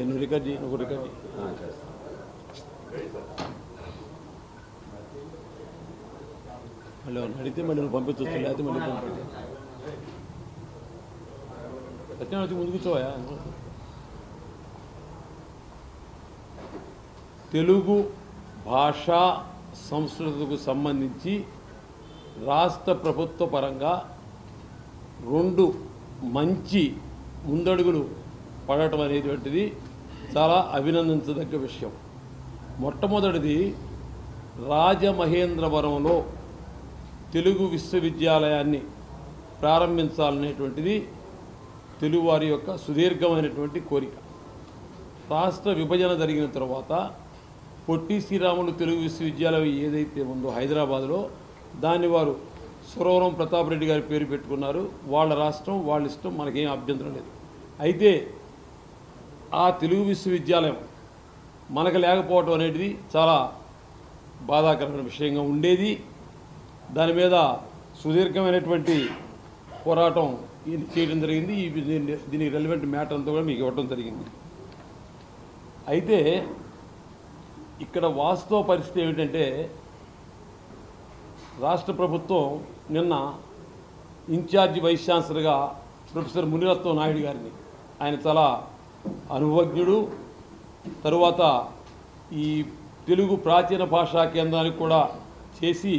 నువ్వు రికార్డ్ చేయి నువ్వు రికార్డ్ మళ్ళీ అడిగితే మళ్ళీ నువ్వు పంపించవచ్చు లేకపోతే మళ్ళీ పంపించు సత్యం వచ్చి ముందు కూర్చోవా? తెలుగు భాషా సంస్కృతికి సంబంధించి రాష్ట్ర ప్రభుత్వ పరంగా రెండు మంచి ముందడుగులు పడటం అనేటువంటిది చాలా అభినందించదగ్గ విషయం. మొట్టమొదటిది రాజమహేంద్రవరంలో తెలుగు విశ్వవిద్యాలయాన్ని ప్రారంభించాలనేటువంటిది తెలుగువారి యొక్క సుదీర్ఘమైనటువంటి కోరిక. రాష్ట్ర విభజన జరిగిన తర్వాత పొట్టి శ్రీరాములు తెలుగు విశ్వవిద్యాలయం ఏదైతే ఉందో హైదరాబాద్లో దాన్ని వారు సురవరం ప్రతాప్ రెడ్డి గారి పేరు పెట్టుకున్నారు. వాళ్ళ రాష్ట్రం వాళ్ళ ఇష్టం మనకేం అభ్యంతరం లేదు. అయితే ఆ తెలుగు విశ్వవిద్యాలయం మనకు లేకపోవటం అనేది చాలా బాధాకరమైన విషయంగా ఉండేది. దాని మీద సుదీర్ఘమైనటువంటి పోరాటం ఇది చేయడం జరిగింది. ఈ దీన్ని- దీనికి రెలివెంట్ మ్యాటర్ అంతా కూడా మీకు ఇవ్వడం జరిగింది. అయితే ఇక్కడ వాస్తవ పరిస్థితి ఏమిటంటే రాష్ట్ర ప్రభుత్వం నిన్న ఇన్ఛార్జి వైస్ ఛాన్సలర్గా ప్రొఫెసర్ మునిరత్నం నాయుడు గారిని ఆయన చాలా అనుభవజ్ఞుడు తరువాత ఈ తెలుగు ప్రాచీన భాషా కేంద్రానికి కూడా చేసి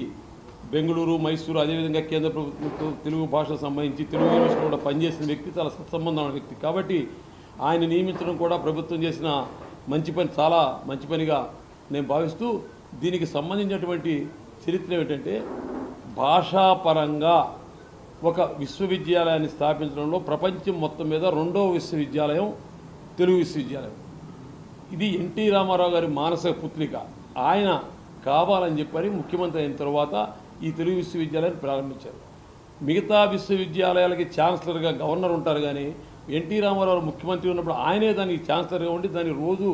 బెంగళూరు మైసూరు అదేవిధంగా కేంద్ర ప్రభుత్వం తెలుగు భాషకు సంబంధించి తెలుగు యూనివర్సిటీ కూడా పనిచేసిన వ్యక్తి చాలా సత్సంబంధం ఉన్న వ్యక్తి. కాబట్టి ఆయన నియమించడం కూడా ప్రభుత్వం చేసిన మంచి పని చాలా మంచి పనిగా నేను భావిస్తూ దీనికి సంబంధించినటువంటి చరిత్ర ఏమిటంటే భాషాపరంగా ఒక విశ్వవిద్యాలయాన్ని స్థాపించడంలో ప్రపంచం మొత్తం మీద రెండవ విశ్వవిద్యాలయం తెలుగు విశ్వవిద్యాలయం. ఇది ఎన్టీ రామారావు గారి మానసిక పుత్రిక. ఆయన కావాలని చెప్పని ముఖ్యమంత్రి అయిన తర్వాత ఈ తెలుగు విశ్వవిద్యాలయాన్ని ప్రారంభించారు. మిగతా విశ్వవిద్యాలయాలకి ఛాన్సలర్గా గవర్నర్ ఉంటారు కానీ ఎన్టీ రామారావు ముఖ్యమంత్రి ఉన్నప్పుడు ఆయనే దానికి ఛాన్సలర్గా ఉండి దాన్ని రోజు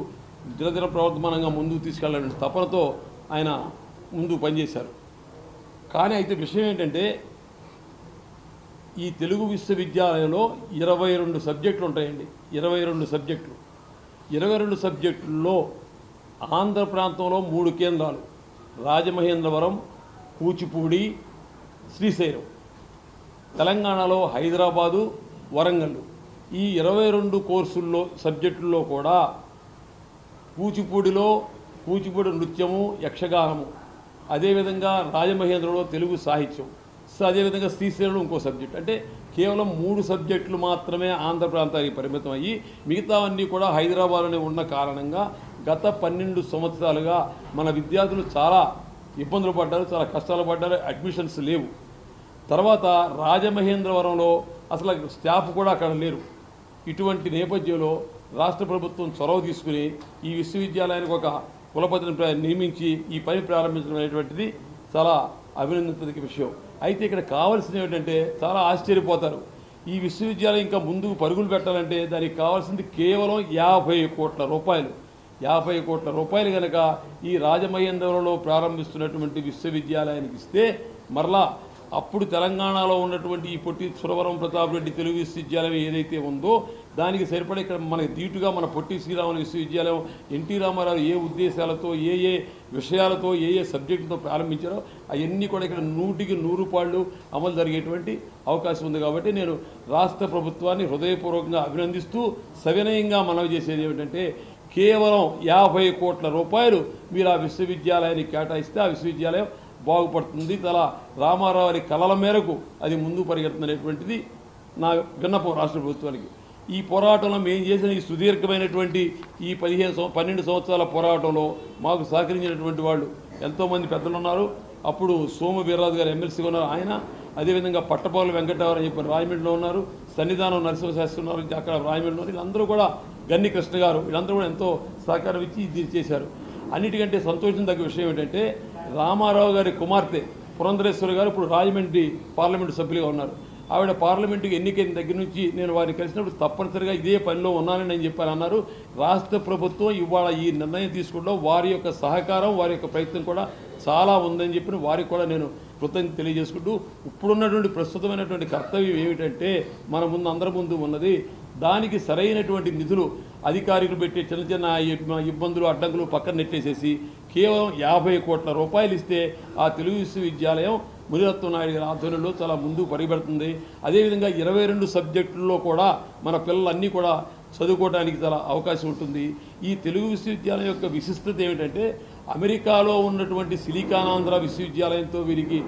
దినదిన ప్రవర్తమానంగా ముందుకు తీసుకెళ్ళాలని తపనతో ఆయన ముందు పనిచేశారు. కానీ అయితే విషయం ఏంటంటే ఈ తెలుగు విశ్వవిద్యాలయంలో ఇరవై రెండు సబ్జెక్టులు ఉంటాయండి. ఇరవై రెండు సబ్జెక్టులు. ఇరవై రెండు సబ్జెక్టుల్లో ఆంధ్ర ప్రాంతంలో మూడు కేంద్రాలు. రాజమహేంద్రవరం కూచిపూడి శ్రీశైలం. తెలంగాణలో హైదరాబాదు వరంగల్ ఈ ఇరవై రెండు కోర్సుల్లో సబ్జెక్టుల్లో కూడా కూచిపూడిలో కూచిపూడి నృత్యము యక్షగానము. అదేవిధంగా రాజమహేంద్రలో తెలుగు సాహిత్యం. సో అదేవిధంగా శ్రీశైలం ఇంకో సబ్జెక్ట్. అంటే కేవలం మూడు సబ్జెక్టులు మాత్రమే ఆంధ్ర ప్రాంతానికి పరిమితం అయ్యి మిగతావన్నీ కూడా హైదరాబాద్లోనే ఉన్న కారణంగా గత పన్నెండు సంవత్సరాలుగా మన విద్యార్థులు చాలా ఇబ్బందులు పడ్డారు చాలా కష్టాలు పడ్డారు అడ్మిషన్స్ లేవు. తర్వాత రాజమహేంద్రవరంలో అసలు స్టాఫ్ కూడా అక్కడ లేరు. ఇటువంటి నేపథ్యంలో రాష్ట్ర ప్రభుత్వం చొరవ తీసుకుని ఈ విశ్వవిద్యాలయానికి ఒక కులపతిని ప్ర- నియమించి ఈ పని ప్రారంభించడం అనేటువంటిది చాలా అభినందించదగిన విషయం. అయితే ఇక్కడ కావాల్సింది ఏమిటంటే చాలా ఆశ్చర్యపోతారు. ఈ విశ్వవిద్యాలయం ఇంకా ముందుకు పరుగులు పెట్టాలంటే దానికి కావాల్సింది కేవలం యాభై కోట్ల రూపాయలు. యాభై కోట్ల రూపాయలు కనుక ఈ రాజమహేంద్రంలో ప్రారంభిస్తున్నటువంటి విశ్వవిద్యాలయానికి ఇస్తే మరలా అప్పుడు తెలంగాణలో ఉన్నటువంటి ఈ పొట్టి సురవరం ప్రతాప్ రెడ్డి తెలుగు విశ్వవిద్యాలయం ఏదైతే ఉందో దానికి సరిపడే ఇక్కడ మనకి దీటుగా మన పొట్టి శ్రీరాములు విశ్వవిద్యాలయం ఎన్టీ రామారావు ఏ ఉద్దేశాలతో ఏ ఏ విషయాలతో ఏ ఏ సబ్జెక్టుతో ప్రారంభించారో అవన్నీ కూడా ఇక్కడ నూటికి నూరు పాళ్ళు అమలు జరిగేటువంటి అవకాశం ఉంది కాబట్టి నేను రాష్ట్ర ప్రభుత్వాన్ని హృదయపూర్వకంగా అభినందిస్తూ సవినయంగా మనవి చేసేది ఏమిటంటే కేవలం యాభై కోట్ల రూపాయలు మీరు ఆ విశ్వవిద్యాలయానికి కేటాయిస్తే ఆ విశ్వవిద్యాలయం బాగుపడుతుంది. తల రామారావు కలల మేరకు అది ముందు పరిగెడుతున్నటువంటిది నా విన్నపం రాష్ట్ర ప్రభుత్వానికి. ఈ పోరాటంలో మేము చేసిన ఈ సుదీర్ఘమైనటువంటి ఈ పదిహేను సంవ పన్నెండు సంవత్సరాల పోరాటంలో మాకు సహకరించినటువంటి వాళ్ళు ఎంతోమంది పెద్దలు ఉన్నారు. అప్పుడు సోము వీర్రాజు గారు ఎమ్మెల్సీగా ఉన్నారు ఆయన. అదేవిధంగా పట్టపాలు వెంకటరావు అని చెప్పి రాయమండ్రిలో ఉన్నారు. సన్నిధానం నరసింహశాస్త్రి ఉన్నారు. అక్కడ రాజమండ్రిలో ఉన్నారు. వీళ్ళందరూ కూడా గన్ని కృష్ణ గారు వీళ్ళందరూ కూడా ఎంతో సహకారం ఇచ్చి ఇది చేశారు. అన్నిటికంటే సంతోషం తగ్గ విషయం ఏంటంటే రామారావు గారి కుమార్తె పురంధరేశ్వరి గారు ఇప్పుడు రాజమండ్రి పార్లమెంటు సభ్యులుగా ఉన్నారు. ఆవిడ పార్లమెంటుకి ఎన్నికైన దగ్గర నుంచి నేను వారిని కలిసినప్పుడు తప్పనిసరిగా ఇదే పనిలో ఉన్నానని నేను చెప్పాను అన్నారు. రాష్ట్ర ప్రభుత్వం ఇవాళ ఈ నిర్ణయం తీసుకోవడంలో వారి యొక్క సహకారం వారి యొక్క ప్రయత్నం కూడా చాలా ఉందని చెప్పిన వారికి కూడా నేను కృతజ్ఞత తెలియజేసుకుంటూ ఇప్పుడున్నటువంటి ప్రస్తుతమైనటువంటి కర్తవ్యం ఏమిటంటే మన ముందు అందరి ముందు ఉన్నది. దానికి సరైనటువంటి నిధులు అధికారులు పెట్టే చిన్న చిన్న ఇబ్బందులు అడ్డంకులు పక్కన నెట్టేసేసి కేవలం యాభై కోట్ల రూపాయలు ఇస్తే ఆ తెలుగు విశ్వవిద్యాలయం మునిరత్న నాయుడు గారి ఆధ్వర్యంలో చాలా ముందుకు పరిగెడుతుంది. అదేవిధంగా ఇరవై రెండు సబ్జెక్టుల్లో కూడా మన పిల్లలన్నీ కూడా చదువుకోవడానికి చాలా అవకాశం ఉంటుంది. ఈ తెలుగు విశ్వవిద్యాలయం యొక్క విశిష్టత ఏమిటంటే అమెరికాలో ఉన్నటువంటి సిలికానాంధ్ర విశ్వవిద్యాలయంతో వీరికి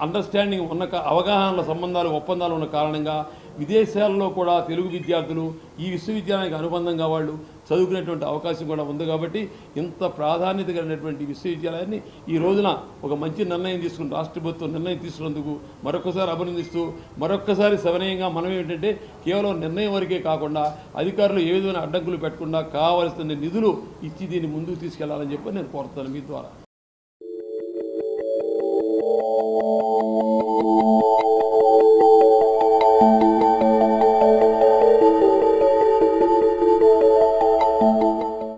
అండర్స్టాండింగ్ ఉన్న అవగాహనల సంబంధాలు ఒప్పందాలు ఉన్న కారణంగా విదేశాల్లో కూడా తెలుగు విద్యార్థులు ఈ విశ్వవిద్యాలయానికి అనుబంధంగా వాళ్ళు చదువుకునేటువంటి అవకాశం కూడా ఉంది కాబట్టి ఇంత ప్రాధాన్యత కలిగినటువంటి విశ్వవిద్యాలయాన్ని ఈ రోజున ఒక మంచి నిర్ణయం తీసుకుని రాష్ట్ర ప్రభుత్వం నిర్ణయం తీసుకున్నందుకు మరొకసారి అభినందిస్తూ మరొక్కసారి సవినయంగా మనం ఏంటంటే కేవలం నిర్ణయం వరకే కాకుండా అధికారులు ఏ విధమైన అడ్డంకులు పెట్టకుండా కావలసిన నిధులు ఇచ్చి దీన్ని ముందుకు తీసుకెళ్ళాలని చెప్పి నేను కోరుతాను మీ ద్వారా.